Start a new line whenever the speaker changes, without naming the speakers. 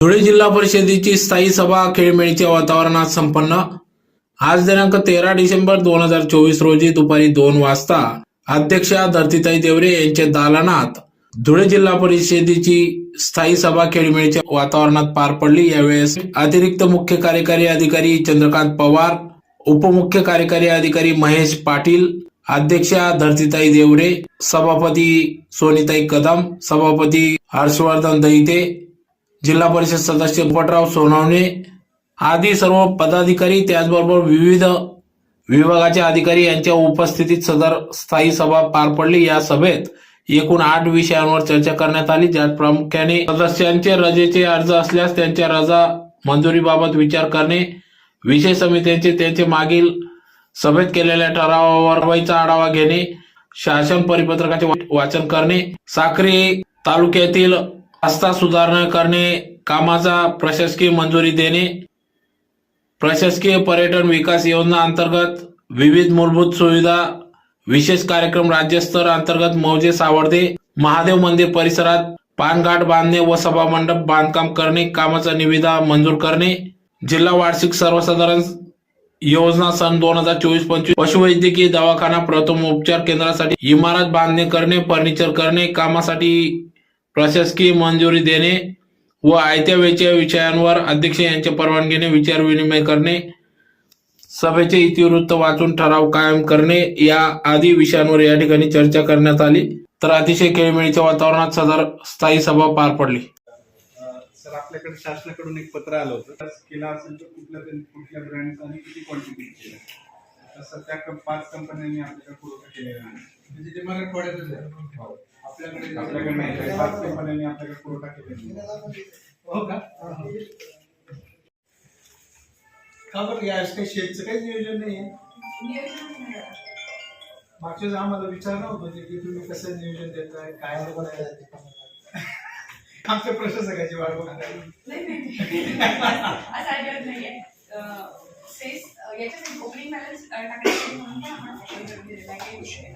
धुळे जिल्हा परिषदेची स्थायी सभा खेळमेळीच्या वातावरणात संपन्न. आज दिनांक तेरा डिसेंबर दोन हजार चोवीस रोजी दुपारी दोन वाजता अध्यक्षा धरतीताई देवरे यांच्या दालनात धुळे जिल्हा परिषदेची स्थायी सभा खेळमेळीच्या वातावरणात पार पडली. यावेळेस अतिरिक्त मुख्य कार्यकारी अधिकारी चंद्रकांत पवार उपमुख्य कार्यकारी अधिकारी महेश पाटील अध्यक्षा धरतीताई देवरे सभापती सोनीताई कदम सभापती हर्षवर्धन दैते जिल्हा परिषद सदस्य पोपटराव सोनवणे आदी सर्व पदाधिकारी त्याचबरोबर विविध विभागाचे अधिकारी यांच्या उपस्थितीत सदर स्थायी सभा पार पडली. या सभेत एकूण आठ विषयांवर चर्चा करण्यात आली. ज्यात प्रामुख्याने सदस्यांचे रजेचे अर्ज असल्यास त्यांच्या रजा मंजुरीबाबत विचार करणे विषय समित्यांचे त्यांचे मागील सभेत केलेल्या ठरावावर आढावा घेणे शासन परिपत्रकाचे वाचन करणे साक्री तालुक्यातील रस्ता सुधारणा करणे कामाचा प्रशासकीय मंजुरी देणे प्रशासकीय पर्यटन विकास योजना अंतर्गत विविध मूलभूत सुविधा विशेष कार्यक्रम राज्यस्तर अंतर्गत मौजे सावर्दे महादेव मंदिर परिसरात पानघाट बांधणे व सभा मंडप बांधकाम करणे कामाचा निविदा मंजूर करणे जिल्हा वार्षिक सर्वसाधारण योजना सन दोन हजार चोवीस पंचवीस पशुवैद्यकीय दवाखाना प्रथम उपचार केंद्रासाठी इमारत बांधणे करणे फर्निचर करणे कामासाठी प्रशासकीय मंजुरी देणे व आयत्या वेळच्या विषयांवर अध्यक्ष यांच्या परवानगीने विचार विनिमय करणे सभेचे इतिवृत्त वाचून ठराव कायम करणे या आदी विषयांवर या ठिकाणी चर्चा करण्यात आली. तर अतिशय खेळमेळीच्या वातावरणात सदर स्थायी सभा पार पडली.
सर आपल्याकडे शासनाकडून एक पत्र आलं होतं. केला असेल तर कुठल्या कुठल्या ब्रँडचा आणि किती क्वांटिटी केलं? तसं त्या पाच कंपन्यांनी आपल्याकडे पुरवठा केलेला आहे
म्हणजे ते मराठवाड्यातच आहे. आपल्याकडे
आपल्याकडे नाही पाच कंपन्यांनी आपल्याकडे पुरवठा केलेला आहे.
हो का? का बरं या काही शेतचं काही नियोजन नाही मागच्या वेळेस आम्हाला विचारलं होतं ते की तुम्ही कसं नियोजन देताय काय आमच्या प्रशासकाची वाट
अं, सेस याच्यासाठी ओपनिंग बॅलन्स टाकण्यासाठी म्हणून पण आपण आहे. विषय.